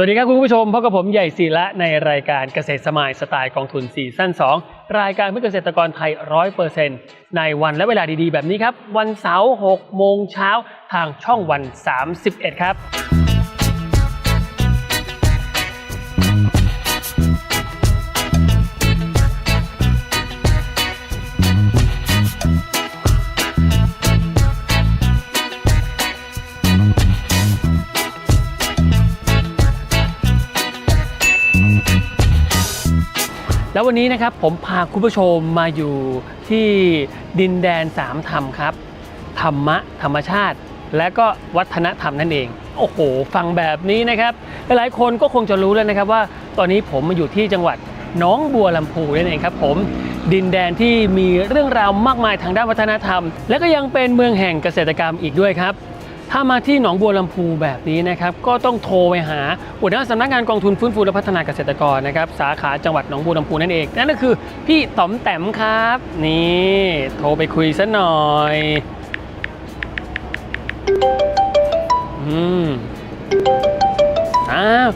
สวัสดีครับคุณผู้ชมพบกับผมใหญ่ศิละในรายการเกษตรสมัยสไตล์กองทุนซีซั่น2 รายการเพื่อเกษตรกรไทย 100%ในวันและเวลาดีๆ แบบนี้ครับ วันเสาร์6โมงเช้าทางช่องวัน 31 ครับ แล้ววันนี้นะครับผมพาคุณผู้ชมมาอยู่ที่ดินแดนสามธรรมครับ ธรรมะ ธรรมชาติ และก็วัฒนธรรมนั่นเอง โอ้โห ฟังแบบนี้นะครับ หลายๆคนก็คงจะรู้แล้วนะครับว่าตอนนี้ผมมาอยู่ที่จังหวัดน้องบัวลำพูนั่นเองครับผมดินแดนที่มีเรื่องราวมากมายทางด้านวัฒนธรรม และก็ยังเป็นเมืองแห่งเกษตรกรรมอีกด้วยครับ ถ้ามาที่หนองบัวลำพูแบบนี้นะครับก็ต้องโทรไปหาหัวหน้าสำนักงานกองทุนฟื้นฟูและพัฒนาเกษตรกรนะครับสาขาจังหวัดหนองบัวลำพูนั่นเองนั่นก็คือพี่ต๋อมแต้มครับนี่โทรไปคุยซะหน่อยอืมอ้าว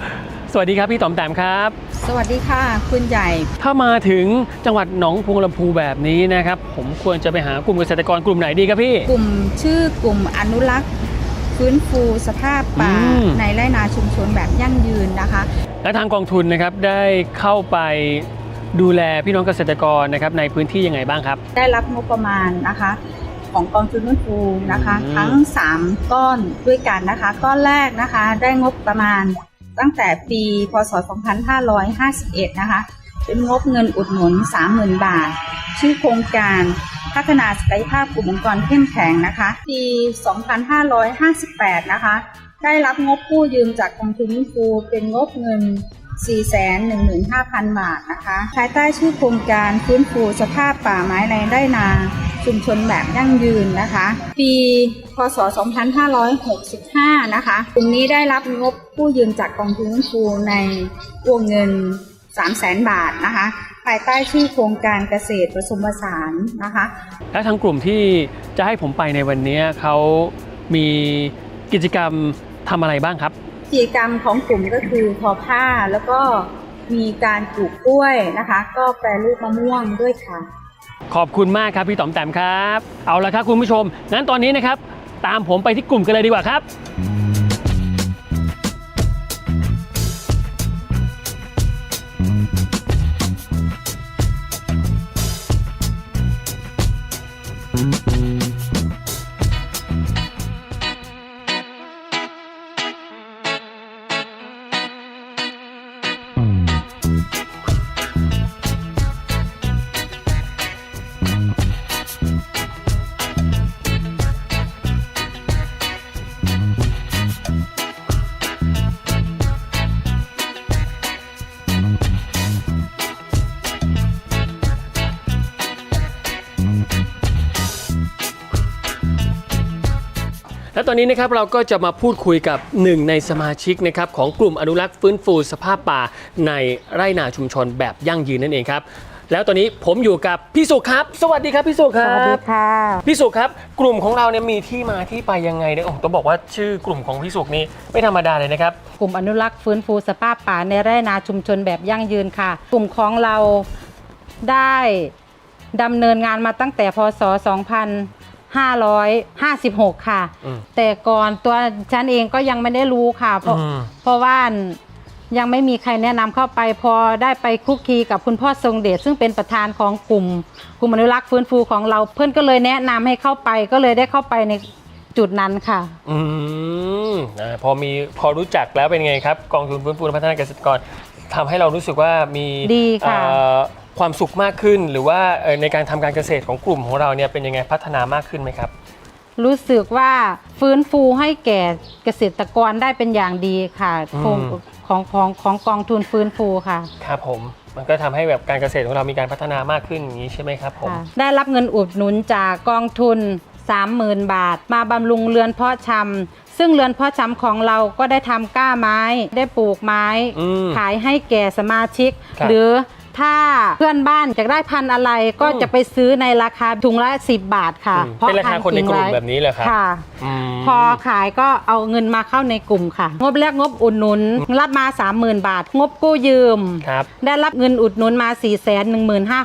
สวัสดีครับพี่ต๋อมแต้มครับสวัสดีค่ะ คุณใหญ่ ถ้ามาถึงจังหวัดหนองบัวลำพูแบบนี้นะครับ ผมควรจะไปหากลุ่มเกษตรกรกลุ่มไหนดีครับพี่ กลุ่มชื่อกลุ่มอนุรักษ์ ฟื้นฟูสภาพป่าอืม ในไร่นาชุมชนแบบยั่งยืนนะคะ และทางกองทุนนะครับได้เข้าไปดูแลพี่น้องเกษตรกรนะครับในพื้นที่ยังไงบ้างครับ ได้รับงบประมาณนะคะ ของกองทุนฟื้นฟูนะคะ อืม ทั้ง 3 ก้อนด้วยกันนะคะ ก้อนแรกนะคะได้งบประมาณตั้งแต่ปีพศ 2551 นะคะ เป็นงบเงินอุดหนุน 30,000 บาท ชื่อโครงการ พัฒนาศักยภาพกลุ่มองค์กรเข้มแข็งนะคะ ปี 2558 นะคะ ได้รับงบกู้ยืมจากกองทุนฟูเป็นงบเงิน 415,000 บาทนะคะ ภายใต้ชื่อโครงการฟื้นฟูสภาพป่าไม้ในไร่นาชุมชนแบบยั่งยืนนะคะ ปี พศ 2565 นะคะกลุ่มนี้ได้รับงบกู้ยืมจากกองทุนฟื้นฟูในวงเงิน 300,000บาทนะคะ ภายใต้ชื่อโครงการเกษตรผสมผสานนะคะ และทางกลุ่มที่จะให้ผมไปในวันนี้เขามีกิจกรรมทำอะไรบ้างครับ กิจกรรมของกลุ่มก็คือทอผ้าแล้วก็มีการปลูกกล้วยนะคะ ก็แปรรูปมะม่วงด้วยค่ะ ขอบคุณมากครับพี่ต๋อมแต้มครับ เอาละครับคุณผู้ชม งั้นตอนนี้นะครับ ตามผมไปที่กลุ่มกันเลยดีกว่าครับ ตอนนี้นะครับเราก็จะมาพูดคุยกับหนึ่งในสมาชิกนะครับของกลุ่มอนุรักษ์ฟื้นฟูสภาพป่าในไร่นาชุมชนแบบยั่งยืนนั่นเองครับ แล้วตอนนี้ผมอยู่กับพี่สุครับ สวัสดีครับพี่สุคสรับวัสดีค่ะ พี่สุครับ กลุ่มของเราเนี่ยมีที่มาที่ไปยังไงเนี่ยโอ้โหต้องบอกว่าชื่อกลุ่มของพี่สุนี่ไม่ธรรมดาเลยนะครับ กลุ่มอนุรักษ์ฟื้นฟูสภาพป่าในไร่นาชุมชนแบบยั่งยืนค่ะ กลุ่มของเราได้ดำเนินงานมาตั้งแต่พศ 2556 ค่ะ อืมแต่ก่อนตัวฉันเองก็ยังไม่ได้รู้ค่ะ เพราะอืม เพราะว่ายังไม่มีใครแนะนำเข้าไปพอได้ไปคลุกคลีกับคุณพ่อทรงเดชซึ่งเป็นประธานของกลุ่มกลุ่มอนุรักษ์ฟื้นฟูของเราเพื่อนก็เลยแนะนำให้เข้าไปก็เลยได้เข้าไปในจุดนั้นค่ะ อืมอ่าพอมีพอรู้จักแล้วเป็นไงครับ กองทุนฟื้นฟูและพัฒนาเกษตรกรทำให้เรารู้สึกว่ามีดีค่ะ เอ่อ ความสุขมากขึ้น หรือว่าเอ่อในการทำการเกษตรของกลุ่มของเราเนี่ยเป็นยังไงพัฒนามากขึ้นไหมครับ รู้สึกว่าฟื้นฟูให้แก่เกษตรกรได้เป็นอย่างดีค่ะอืมโครงของของของกองทุนฟื้นฟูค่ะครับผมมันก็ทำให้แบบการเกษตรของเรามีการพัฒนามากขึ้นอย่างนี้ใช่ไหมครับผมค่ะได้รับเงินอุดหนุนจากกองทุน 30,000 บาท มาบำรุงเรือนเพาะชำซึ่งเรือนเพาะชำของเราก็ได้ทำก้าไม้ ได้ปลูกไม้อืมขายให้แก่สมาชิกครับหรือ ถ้าเพื่อนบ้านอยากได้พันธุ์อะไรก็อืมจะไปซื้อในราคาถุงละ 10 บาทค่ะอืมเป็นราคาคนในกลุ่มแบบนี้เหรอครับค่ะมพอขายก็เอาเงินมาเข้าในกลุ่มค่ะ งบแรกงบอุดหนุน รับมา 30,000 บาท งบกู้ยืม ครับได้รับเงินอุดหนุนมา 4 1 5 0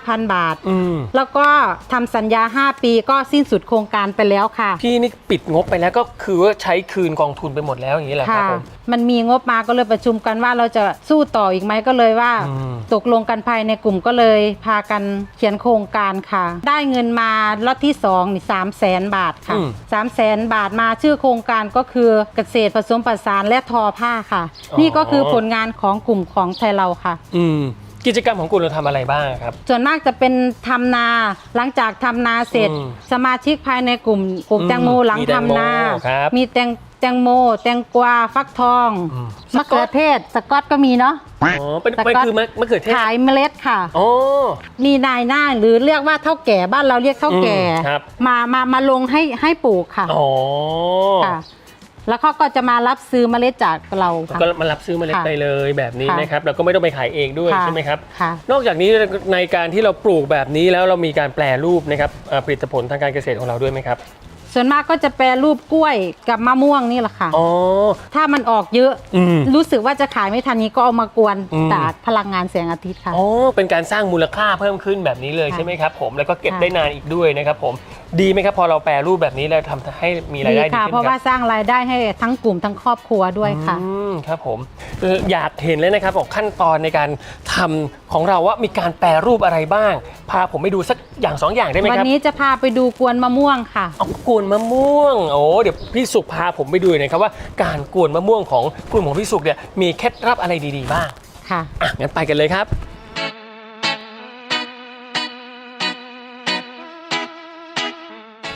0 0 บาท อืมแล้วก็ทำสัญญา 5 ปีก็สิ้นสุดโครงการไปแล้วค่ะ พี่นี่ปิดงบไปแล้วก็คือว่าใช้คืนกองทุนไปหมดแล้วอย่างนี้แหละครับค่ะผม มันมีงบมาก็เลยประชุมกันว่าเราจะสู้ต่ออีกไหมก็เลยว่า อืม ตกลงกันภายในกลุ่มก็เลยพากันเขียนโครงการค่ะ ได้เงินมาล็อตที่2นี่สามแสนบาทค่ะอืมสามแสนบาทมาชื่อโครงการก็คือเกษตรผสมผสานและทอผ้าค่ะอ๋อนี่ก็คือผลงานของกลุ่มของไทยเราค่ะ อืมกิจกรรมของกลุ่มเราทำอะไรบ้างครับ ส่วนมากจะเป็นทำนาหลังจากทำนาเสร็จอืมสมาชิกภายในกลุ่มปลูกอืมแตงโมหลังมีแตงโมทำนาครับมีแตง แตงโม แตงกวาฟักทองอืม มะเขือเทศสกอตก็มีเนาะ อ๋อเป็นแต่มันก็คือมะมะเขือเทศขายเมล็ดค่ะ อ๋อ มีนายหน้าหรือเรียกว่าเท่าแก่บ้านเราเรียกเท่าแก่ อืมครับ มามามาลงให้ให้ปลูกค่ะอ๋อค่ะ แล้วเขาก็จะมารับซื้อเมล็ดจากเราค่ะ ก็มารับซื้อเมล็ดค่ะไปเลยแบบนี้ค่ะ นะครับเราก็ไม่ต้องไปขายเองด้วยค่ะใช่ไหมครับ ค่ะ นอกจากนี้ในการที่เราปลูกแบบนี้แล้วเรามีการแปลรูปนะครับเอ่อผลิตผลทางการเกษตรของเราด้วยไหมครับ ส่วนมากก็จะแปรรูปกล้วยกับมะม่วงนี่แหละค่ะ อ๋อ ถ้ามันออกเยอะอืม รู้สึกว่าจะขายไม่ทันนี้ก็เอามากวนอืมจากพลังงานแสงอาทิตย์ค่ะ อ๋อ เป็นการสร้างมูลค่าเพิ่มขึ้นแบบนี้เลยค่ะใช่ไหมครับผม แล้วก็เก็บค่ะ ได้นานอีกด้วยนะครับผม ดีไหมครับพอเราแปรรูปแบบนี้แล้วทำให้มีรายดีได้ดีค่ะ ขึ้นเพราะคว่ารับสร้างรายได้ให้ทั้งกลุ่มทั้งครอบครัวด้วยค่ะ อืมครับผมเอ่ออยากเห็นเลยนะครับบอกขั้นตอนในการทำของเราว่ามีการแปรรูปอะไรบ้าง พาผมไปดูสักอย่างสองอย่างได้ไหมวันครับ นี้จะพาไปดูกวนมะม่วงค่ะ เอากวนมะม่วง โอ้เดี๋ยวพี่สุขพาผมไปดูหน่อยนะครับว่าการกวนมะม่วงของกลุ่มของพี่สุขเนี่ยมีเคล็ดลับอะไรดีๆบ้างค่ะ อะงั้นไปกันเลยครับ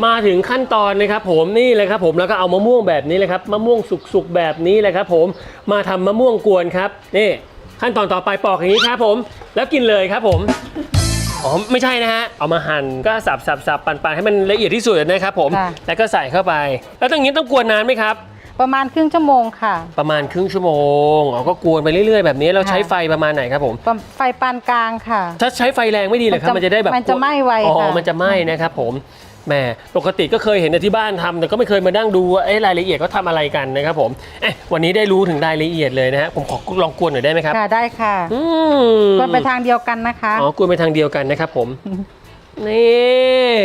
มาถึงขั้นตอนนะครับผมนี่เลยครับผมแล้วก็เอามะม่วงแบบนี้เลยครับมะม่วงสุกๆแบบนี้เลยครับผมมาทำมะม่วงกวนครับนี่ขั้นตอนต่อไปปอกอย่างนี้ครับผมแล้วกินเลยครับผมอ๋อไม่ใช่นะฮะ เอามาหั่นก็สับสับสับปั่นปั่นให้มันละเอียดที่สุดนะครับผมค่ะแล้วก็ใส่เข้าไป แล้วตรงนี้ต้องกวนนานไหมครับ ประมาณครึ่งชั่วโมงค่ะ ประมาณครึ่งชั่วโมงอ๋อก็กวนไปเรื่อยๆ แบบนี้เราใช้ค่ะไฟประมาณไหนครับผม ไฟปานกลางค่ะ ถ้าใช้ไฟแรงไม่ดีเลยครับ มัมันนจะจะได้แบบ มันจะไหม้ไวอ๋อค่ะมันจะไหม้นะครับผม แหมปกติก็เคยเห็นแต่ที่บ้านทำแต่ก็ไม่เคยมานั่งดูว่าเอ๊ะรายละเอียดเขาทำอะไรกันนะครับผมเอ๊ะวันนี้ได้รู้ถึงรายละเอียดเลยนะฮะผมขอลองกวนหน่อยได้ไหมครับค่ะได้ค่ะอืมกวนไปทางเดียวกันนะคะอ๋อกวนไปทางเดียวกันนะครับผมนี่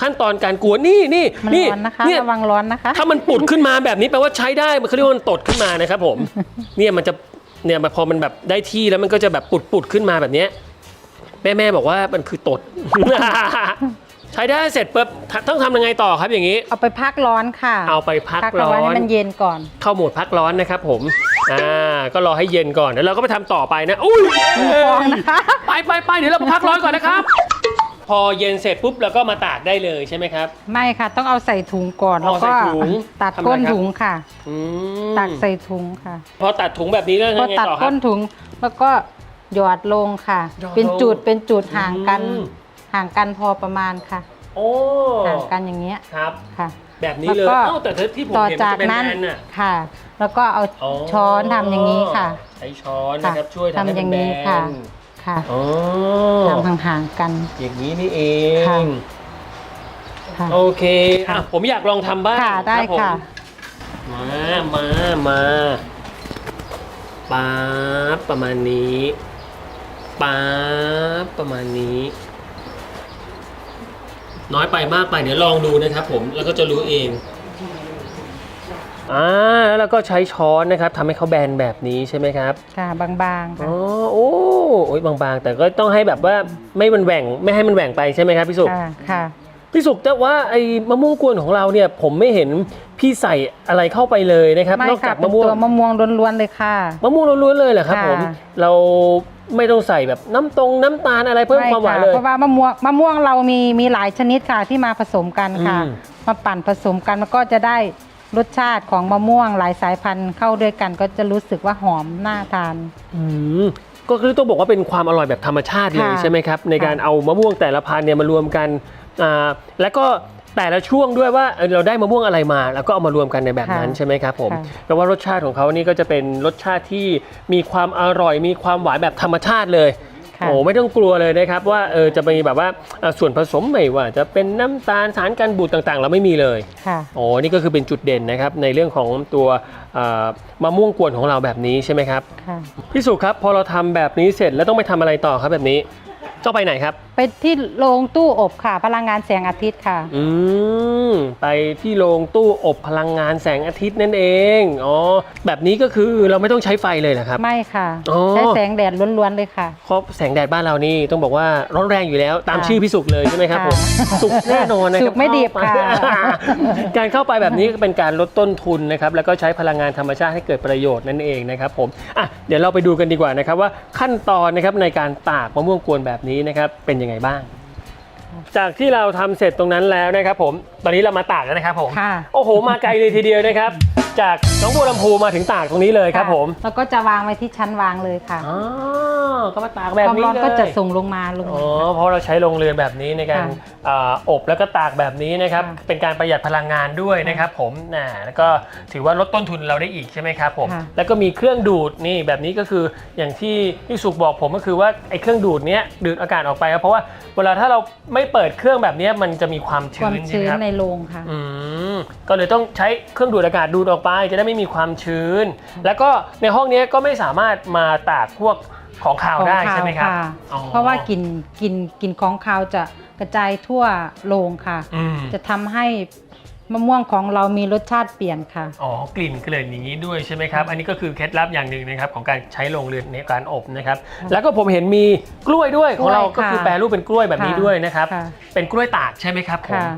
ขั้นตอนการกวนนี่นี่มันนี่ร้อนนะคะเนี่ยระวังร้อนนะคะ ถ้ามันปุดขึ้นมาแบบนี้แปลว่าใช้ได้มันเขาเรียกว่ามันตดขึ้นมานะครับผม เนี่ยมันจะเนี่ยมันพอมันแบบได้ที่แล้วมันก็จะแบบปุดปุดๆขึ้นมาแบบเนี้ยแม่แม่บอกว่ามันคือตด ใช้ได้เสร็จปุ๊บต้องทำยังไงต่อครับอย่างนี้ เอาไปพักร้อนค่ะเอาไปพักพักร้ร้อนอให้นมันเย็นก่อน เข้าโหมดพักร้อนนะครับผม อ่า ก็รอให้เย็นก่อน แล้วเราก็ไปทำต่อไปนะ อุ้ยฟองนะคะไปไปไปเดี๋ยวเราไปพักร้อนก่อนนะครับ พอเย็นเสร็จปุ๊บเราก็มาตากได้เลยใช่ไหมครับ ไม่ค่ะ ต้องเอาใส่ถุงก่อนอ๋แล้อวก็ใส่ถุงตัดทำอะไรก้นครับถุงค่ะอืมตักใส่ถุงค่ะ พอตัดถุงแบบนี้แล้วพอยังไงตัดต่อครัก้บนถุงแล้วก็หยอดลงค่ะหยอดลงเป็นจุดเป็นจุดห่างกันอืม ห่างกันพอประมาณค่ะ โอ้ห่างกันอย่างเงี้ยครับ ค่ะ แบบนี้เลยแล้วก็ เอ้าแต่ที่ผมต่อเห็นจามันกจะเป็นนั้นแบนน่ะค่ะ แล้วก็เอาอ๋อช้อนทำอย่างนี้ค่ะ ใช้ช้อนนะครับค่ะช่วยทำให้ทำอมันย่างแบนี้นค่ะค่ะอ๋อทำห่างๆกัน อย่างนี้นี่เอค่ะ ง ค่ะ โอเคค่ะอะผมอยากลองทำบ้างค่ะได้รับผมค่ะ มามามาป๊าบประมาณนี้ป๊าบประมาณนี้ น้อยไปมากไปเดี๋ยวลองดูนะครับผมแล้วก็จะรู้เองอ่าแล้วเราก็ใช้ช้อนนะครับทำให้เขาแบนแบบนี้ใช่ไหมครับค่ะบางๆอ๋ค่ะอโอ้โอ้ยบางๆ แต่ก็ต้องให้แบบว่าไม่มันแหว่งไม่ให้มันแหว่งไปใช่ไหมครับพี่สุค่ะค่ะพี่สุแต่ว่าไอ้มะม่วงกวนของเราเนี่ยผมไม่เห็นพี่ใส่อะไรเข้าไปเลยนะครับ ไม่นอกค่ะจากเป็มะนม่วงตัวมะม่วงล้วนๆเลยค่ะ มะม่วงล้วนๆเลยเหรอครับค่ะผมเรา ไม่ต้องใส่แบบน้ำตรงน้ำตาลอะไรเพิ่มความหวานไค่ะเลย เพราะว่ามะม่วงมะม่วงเรามีมีหลายชนิดค่ะที่มาผสมกันค่ะ อืม มาปั่นผสมกันมันก็จะได้รสชาติของมะม่วงหลายสายพันธุ์เข้าด้วยกันก็จะรู้สึกว่าหอมน่าทาน อืมก็คือต้องบอกว่าเป็นความอร่อยแบบธรรมชาติเลยค่ะใช่ไหมครับ ในการค่ะเอามะม่วงแต่ละพันธุ์เนี่ยมารวมกันอ่าแล้วก็ แต่ละช่วงด้วยว่าเออเราได้มะม่วงอะไรมา แล้วก็เอามารวมกันในแบบนั้นค่ะใช่ไหมครับผมค่ะ แปลว่ารสชาติของเขานี่ก็จะเป็นรสชาติที่มีความอร่อย มีความหวานแบบธรรมชาติเลย ค่ะ โอ้ไม่ต้องกลัวเลยนะครับว่าเออจะมีแบบว่าเอ่อส่วนผสมไม่ว่าจะเป็นน้ำตาลสารกันบูดต่างๆ เราไม่มีเลย ค่ะ โอ้นี่ก็คือเป็นจุดเด่นนะครับในเรื่องของตัวเอ่อมะม่วงกวนของเราแบบนี้ใช่ไหมครับค่ะ พี่สุครับพอเราทำแบบนี้เสร็จแล้วต้องไปทำอะไรต่อครับแบบนี้ ต้องไปไหนครับ ไปที่โรงตู้อบค่ะ พลังงานแสงอาทิตย์ค่ะ อืมไปที่โรงตู้อบพลังงานแสงอาทิตย์นั่นเองอ๋อแบบนี้ก็คือเราไม่ต้องใช้ไฟเลยนะครับ ไม่ค่ะ อ๋อ ใช้แสงแดดล้วนๆเลยค่ะเพราะแสงแดดบ้านเรานี่ต้องบอกว่าร้อนแรงอยู่แล้วตามค่ะชื่อพี่สุกเลยใช่ไหมครับค่ะผมสุกแน่นอนนะครับสุกไม่ดิบค่ะ การเข้าไปแบบนี้ก็เป็นการลดต้นทุนนะครับแล้วก็ใช้พลังงานธรรมชาติให้เกิดประโยชน์นั่นเองนะครับผมอะเดี๋ยวเราไปดูกันดีกว่านะครับว่าขั้นตอนนะครับในการตากมะม่วงกวนแบบนี้นะครับเป็นยังไงบ้าง จากที่เราทำเสร็จตรงนั้นแล้วนะครับ ผมตอนนี้เรามาตากแล้วนะครับผมค่ะโอ้โหมาไกลเลยทีเดียวนะครับ จากหน้องบัวลำพูมาถึงตากตรงนี้เลยครับผม แล้วก็จะวางไว้ที่ชั้นวางเลยค่ะอ๋อ ก็มาตากแบบความนี้ร้อนเลยก็จะส่งลงมาลงอ๋มา อเพราะเราใช้โรงเรือนแบบนี้ในการค่ะอ่าอบแล้วก็ตากแบบนี้นะครับ ค่ะเป็นการประหยัดพลังงานด้วยนะครับผมนะแล้วก็ถือว่าลดต้นทุนเราได้อีกใช่ไหมครับผม ค่ะ แล้วก็มีเครื่องดูดนี่แบบนี้ก็คืออย่างที่พี่สุกบอกผมก็คือว่าไอ้เครื่องดูดเนี้ยดูดอากาศออกไปครับเพราะว่าเวลาถ้าเราไม่เปิดเครื่องแบบเนี้ยมันจะมีความความชื้นใช่ชื้ไหมนครับ ในโรงค่ะ อืมก็เลยต้องใช้เครื่องดูดอากาศดูดออกไป จะได้ไม่มีความชื้น แล้วก็ในห้องนี้ก็ไม่สามารถมาตากพวก ของข่าวได้ของใช่ไหมครับะอ๋อ เพราะว่ากลิ่นกลิ่นกลิ่นของคาวจะกระจายทั่วโรงค่ะ อืม จะทำให้มะม่วงของเรามีรสชาติเปลี่ยนค่ะ อ๋อกลิ่นก็เลยอย่างนี้ด้วยใช่ไหมครับ อันนี้ก็คือเคล็ดลับอย่างหนึ่งนะครับของการใช้โรงเรือนในการอบนะครับ แล้วก็ผมเห็นมีกล้วยด้วยของเรากล้วยก็คือค่ะแปรรูปเป็นกล้วยแบบนี้ค่ะด้วยนะครับ ค่ะ เป็นกล้วยตากใช่ไหมครับผม ค่ะ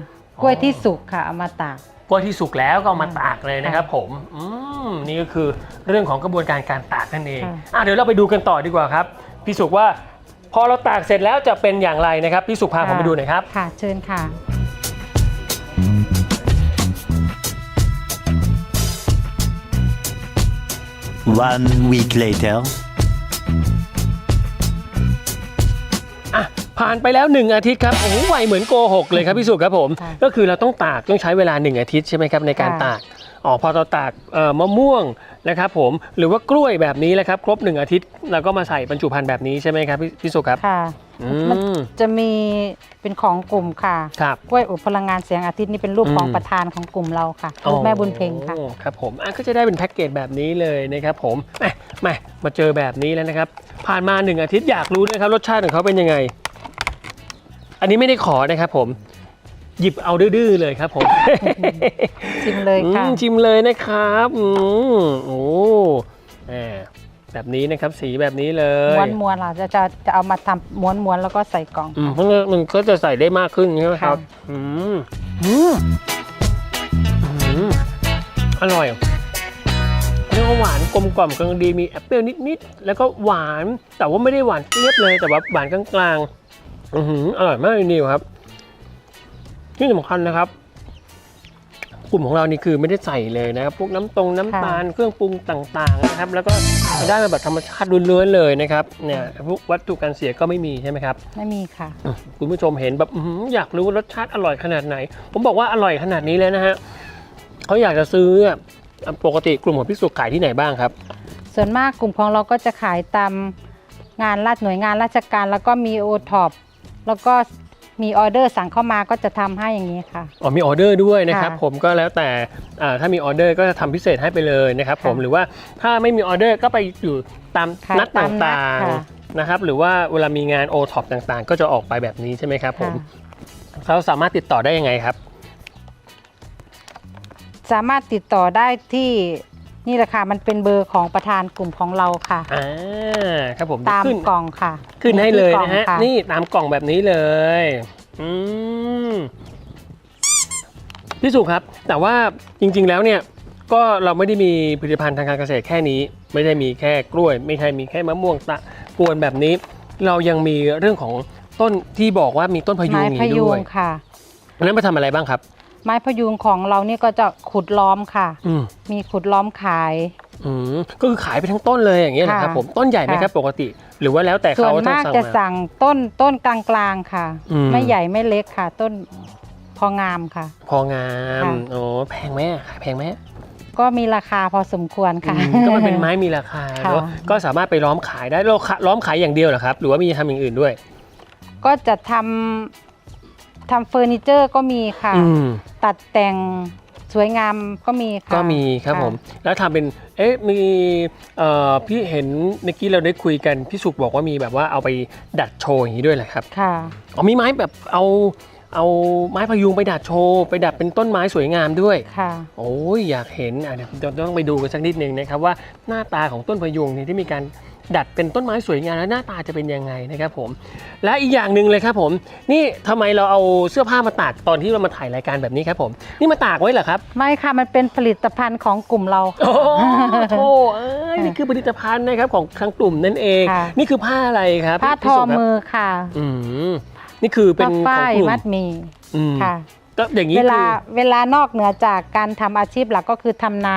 กล้วยที่สุกค่ะเอามาตาก กล้วยที่สุกแล้วก็เอามาตากเลยนะครับผมอืมนี่ก็คือเรื่องของกระบวนการการตากนั่นเองค่ะอะเดี๋ยวเราไปดูกันต่อดีกว่าครับ พี่สุกว่าพอเราตากเสร็จแล้วจะเป็นอย่างไรนะครับ พี่สุกพาผมไปดูหน่อยครับ ค่ะเชิญค่ะ One week later. ผ่านไปแล้ว 1 อาทิตย์ครับโอ้โหไวเหมือนโกหกเลยครับพี่สุครับผม ค่ะก็คือเราต้องตากต้องใช้เวลา 1 อาทิตย์ใช่ไหมครับในการค่ะ ตากอ๋อพอเราตากเอ่อมะม่วงนะครับผมหรือว่ากล้วยแบบนี้แหละครับครบ 1 อาทิตย์เราก็มาใส่บรรจุภัณฑ์แบบนี้ใช่ไหมครับพี่พี่สุครับค่ะ อืมันมจะมีเป็นของกลุ่มค่ะครับ กล้วยอบพลังงานแสงอาทิตย์นี่เป็นรูปของอืมประธานของกลุ่มเราค่ะรูปแม่บุญเพ็งค่ะ โอ้ครับผมอะก็จะได้เป็นแพ็กเกจแบบนี้เลยนะครับผมแหม่แหม่มาเจอแบบนี้แล้วนะครับ ผ่านมา 1 อาทิตย์อยากรู้นะครับรสชาติของเขาเป็นยังไง อันนี้ไม่ได้ขอนะครับผม หยิบเอาดื้อๆเลยครับผมชิมเลยค่ะอืมชิมเลยนะครับอืมโอ้แหมแบบนี้นะครับ สีแบบนี้เลยม้วนม้วนๆล่ะจะจะจะเอามาทำม้วนม้วนๆแล้วก็ใส่กล่อง อืมค่ะเพราะงั้นมันก็จะใส่ได้มากขึ้นใช่ไหมครับค่ะ อืมอืมอืมอร่อยเรียกว่าหวานกลมกล่อมกำลังดีมีแอปเปิลนิดๆแล้วก็หวานแต่ว่าไม่ได้หวานเจี๊ยบเลยแต่ว่าหวานกลางๆ อือหืออร่อยมากเลยนิวครับ ที่สำคัญนะครับ กลุ่มของเรานี่คือไม่ได้ใส่เลยนะครับ พวกน้ำตรงน้ำตาลเครื่องปรุงต่างๆนะครับ แล้วก็ได้มาแบบธรรมชาติล้วนๆเลยนะครับ เนี่ยพวกวัตถุการเสียก็ไม่มีใช่ไหมครับ ไม่มีค่ะอืมคุณผู้ชมเห็นแบบอื้อหืออยากรู้ว่ารสชาติอร่อยขนาดไหน ผมบอกว่าอร่อยขนาดนี้เลยนะฮะเขาอยากจะซื้ออะปกติกลุ่มของพี่สุขขายที่ไหนบ้างครับ ส่วนมากกลุ่มของเราก็จะขายตามงานราชหน่วยงานราชการแล้วก็มีโอท็อป แล้วก็มีออเดอร์สั่งเข้ามาก็จะทำให้อย่างนี้ค่ะ อ๋อมีออเดอร์ด้วยนะครับค่ะผมก็แล้วแต่อ่าถ้ามีออเดอร์ก็จะทำพิเศษให้ไปเลยนะครับผมค่ะหรือว่าถ้าไม่มีออเดอร์ก็ไปอยู่ตามค่ะนัดตตามนัด่างค่ะๆนะครับหรือว่าเวลามีงานโอท็อปต่างๆ ก็จะออกไปแบบนี้ใช่ไหมครับผมค่ะเราสามารถติดต่อได้ยังไงครับ สามารถติดต่อได้ที่ นี่แหละค่ะ มันเป็นเบอร์ของประธานกลุ่มของเราค่ะ อ่าครับผมตามขึ้นกล่องค่ะขึ้นให้เลยนะฮะที่กล่องค่นี่ตามกล่องแบบนี้เลย อืมพี่สุครับ แต่ว่าจริง ๆ แล้วเนี่ย ก็เราไม่ได้มีผลิตภัณฑ์ทางการเกษตรแค่นี้ ไม่ได้มีแค่กล้วย ไม่ใช่มีแค่มะม่วงตะกวนแบบนี้ เรายังมีเรื่องของต้นที่บอกว่ามีต้นพะยุงไม้นี้พยุด้งวยค่ะอันนั้นมาทำอะไรบ้างครับ ไม้พยุงของเรานี่ก็จะขุดล้อมค่ะ อืมมีขุดล้อมขาย อืมก็คือขายไปทั้งต้นเลยอย่างเงี้ยนะครับค่ะ ผมต้นใหญ่ไหมครับค่ะปกติ หรือว่าแล้วแต่ส่วเขานมากสั่งจะมา สั่งต้นต้นกลางๆค่ะ อืม ไม่ใหญ่ไม่เล็กค่ะ ต้นพองามค่ะ พองามค่ะ โอ้แพงไหมอะขายแพงไหมก็มีราคาพอสมควรค่ะ อืมก็มันเป็นไม้มีราคาค่ะ เนอะก็สามารถไปล้อมขายได้เราล้อมขายอย่างเดียวเหรอครับ หรือว่ามีทำอย่างอื่นด้วย ก็จะทำ ทำเฟอร์นิเจอร์ก็มีค่ะ อืมตัดแต่งสวยงามก็มีค่ะ ก็มีครับะผม แล้วทำเป็นเอ๊ะมีเอ่อพี่เห็นเมื่อกี้เราได้คุยกันพี่สุกบอกว่ามีแบบว่าเอาไปดัดโชว์อย่างนี้ด้วยแหละครับค่ะ อ๋อมีไม้แบบเอาเอาไม้พยุงไปดัดโชว์ไปดัดเป็นต้นไม้สวยงามด้วย ค่ะ โอ้ยอยากเห็นอะเดี๋ยวเราต้องไปดูกันสักนิดหนึ่งนะครับว่าหน้าตาของต้นพยุงเนี่ยที่มีการ ดัดเป็นต้นไม้สวยงามแล้วหน้าตาจะเป็นยังไงนะครับผม และอีกอย่างหนึ่งเลยครับผม นี่ทำไมเราเอาเสื้อผ้ามาตากตอนที่เรามาถ่ายรายการแบบนี้ครับผม นี่มาตากไว้เหรอครับ ไม่ค่ะ มันเป็นผลิตภัณฑ์ของกลุ่มเรา โอ้โหเอ้ยนี่คือผลิตภัณฑ์นะครับของทางกลุ่มนั่นเองค่ะนี่คือผ้าอะไรครับผ้าทพี่อสุครับมือค่ะอืมนี่คือเป็นผ้าของฝ้ายกลุ่มมัดหมีอืมค่ะก็อย่างนี้เวคืลาอเวลานอกเหนือจากการทำอาชีพหลักก็คือทำนา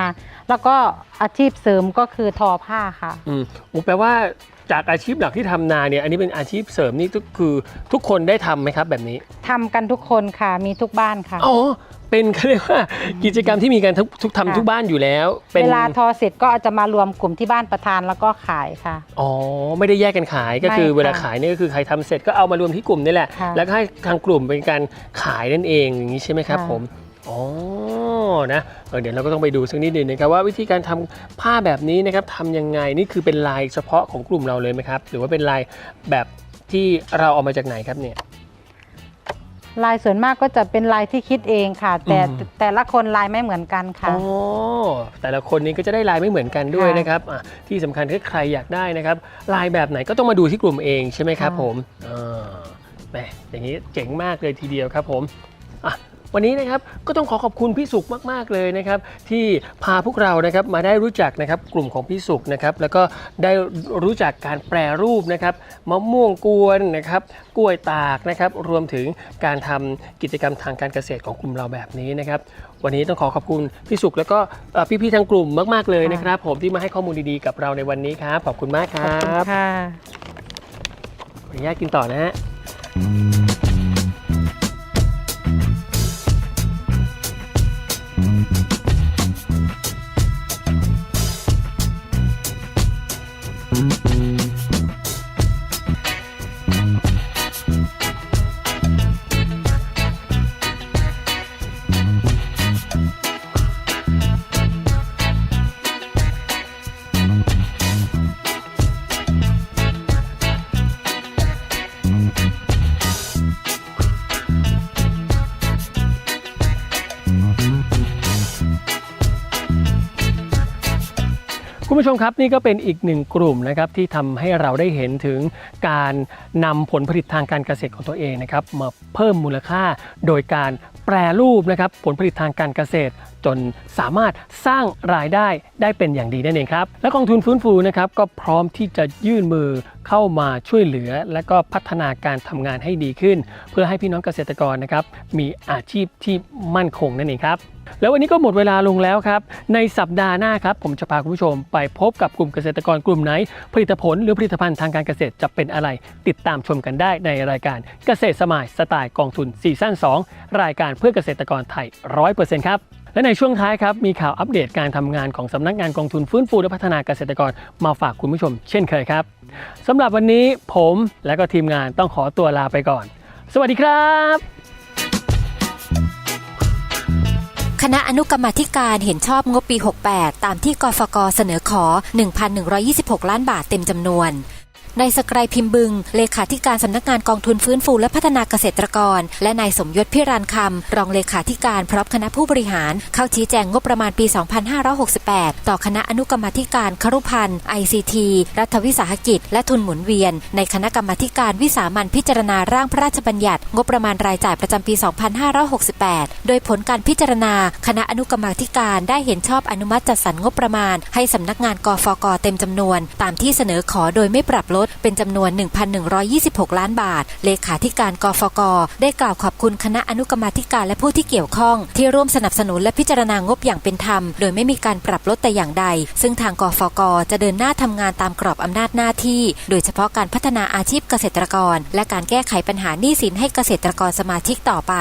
แล้วก็อาชีพเสริมก็คือทอผ้าค่ะ อืมโอ้แปลว่าจากอาชีพหลักที่ทำนาเนี่ย อันนี้เป็นอาชีพเสริมนี่ก็คือทุกคนได้ทำไหมครับแบบนี้ ทำกันทุกคนค่ะมีทุกบ้านค่ะ อ๋อ เป็นเขาเรียกว่ากิจกรรมที่มีการทุกทุกทำค่ะทุกบ้านอยู่แล้ว เป็น เวลาทอเสร็จก็จะมารวมกลุ่มที่บ้านประธานแล้วก็ขายค่ะ อ๋อ ไม่ได้แยกกันขายก็คือไม่ค่ะเวลาขายเนี่ยก็คือใครทำเสร็จก็เอามารวมที่กลุ่มนี่แหละ ค่ะแล้วก็ให้ทางกลุ่มเป็นการขายนั่นเองอย่างนี้ใช่ไหมครับค่ะ ผม อ๋อนะเออเดี๋ยวเราก็ต้องไปดูสักนิดหนึ่งนะครับว่าวิธีการทำผ้าแบบนี้นะครับทำยังไงนี่คือเป็นลายเฉพาะของกลุ่มเราเลยไหมครับ หรือว่าเป็นลายแบบที่เราเอามาจากไหนครับเนี่ยลายส่วนมากก็จะเป็นลายที่คิดเองค่ะ แต่อืมแต่ละคนลายไม่เหมือนกันค่ะอ๋อแต่ละคนนี้ก็จะได้ลายไม่เหมือนกันด้วยค่ะนะครับอะที่สำคัญถ้าใครอยากได้นะครับ ลายแบบไหนก็ต้องมาดูที่กลุ่มเองใช่ไหมครับค่ะผมอ่าแหมอย่างนี้เจ๋งมากเลยทีเดียวครับผมอะ วันนี้นะครับก็ต้องขอขอบคุณพี่สุกมาก ๆ เลยนะครับ ที่พาพวกเรานะครับมาได้รู้จักนะครับกลุ่มของพี่สุกนะครับ แล้วก็ได้รู้จักการแปรรูปนะครับมะม่วงกวนนะครับกล้วยตากนะครับรวมถึงการทำกิจกรรมทางการเกษตรของกลุ่มเราแบบนี้นะครับ วันนี้ต้องขอขอบคุณพี่สุกแล้วก็เอ่อพี่ๆทางกลุ่มมาก ๆ เลยนะครับ ผมที่มาให้ข้อมูลดีๆกับเราในวันนี้ครับขอบคุณมากคขอบรัคุณบค่ะขออนุญาตกินต่อนะฮะ คุณผู้ชมครับนี่ก็เป็นอีกหนึ่งกลุ่มนะครับที่ทำให้เราได้เห็นถึงการนำผลผลิตทางการเกษตรของตัวเองนะครับมาเพิ่มมูลค่าโดยการแปรรูปนะครับผลผลิตทางการเกษตร จนสามารถสร้างรายได้ได้เป็นอย่างดีนั่นเองครับ และกองทุนฟื้นฟูนะครับก็พร้อมที่จะยื่นมือเข้ามาช่วยเหลือ และก็พัฒนาการทำงานให้ดีขึ้น เพื่อให้พี่น้องเกษตรกรนะครับมีอาชีพที่มั่นคงนั่นเองครับแล้ววันนี้ก็หมดเวลาลงแล้วครับ ในสัปดาห์หน้าครับ ผมจะพาคุณผู้ชมไปพบกับกลุ่มเกษตรกรกลุ่มไหน ผลิตผลหรือผลิตภัณฑ์ทางการเกษตรจะเป็นอะไร ติดตามชมกันได้ในรายการเกษตรสมายสไตล์กองทุนซีซั่น2 รายการเพื่อเกษตรกรไทย 100%ครับ และในช่วงท้ายครับ มีข่าวอัปเดตการทำงานของสำนักงานกองทุนฟื้นฟูและพัฒนาเกษตรกรมาฝากคุณผู้ชมเช่นเคยครับสำหรับวันนี้ผมและก็ทีมงานต้องขอตัวลาไปก่อน สวัสดีครับ คณะอนุกรรมาธิการเห็นชอบงบปี 68 ตามที่กฟกเสนอขอ 1,126 ล้านบาทเต็มจำนวน นายสกรายพิมพ์บึง เลขาธิการสำนักงานกองทุนฟื้นฟูและพัฒนาเกษตรกร และนายสมยศพิรานคำ รองเลขาธิการพร้อมคณะผู้บริหาร เข้าชี้แจงงบประมาณปี 2568 ต่อคณะอนุกรรมธิการครุพันธ์ ICT รัฐวิสาหกิจ และทุนหมุนเวียน ในคณะกรรมธิการวิสามันพิจารณาร่างพระราชบัญญัติ งบประมาณรายจ่ายประจำปี 2568 โดยผลการพิจารณา คณะอนุกรรมธิการได้เห็นชอบอนุมัติจัดสรรงบประมาณ ให้สำนักงานกฟกเต็มจำนวน ตามที่เสนอขอโดยไม่ปรับลดเป็นจำนวน 1,126 ล้านบาท เลขาธิการกฟก ได้กล่าวขอบคุณคณะอนุกรรมาธิการและผู้ที่เกี่ยวข้อง ที่ร่วมสนับสนุนและพิจารณางบอย่างเป็นธรรม โดยไม่มีการปรับลดแต่อย่างใด ซึ่งทางกฟก จะเดินหน้าทำงานตามกรอบอำนาจหน้าที่ โดยเฉพาะการพัฒนาอาชีพเกษตรกร และการแก้ไขปัญหาหนี้สินให้เกษตรกรสมาชิกต่อไป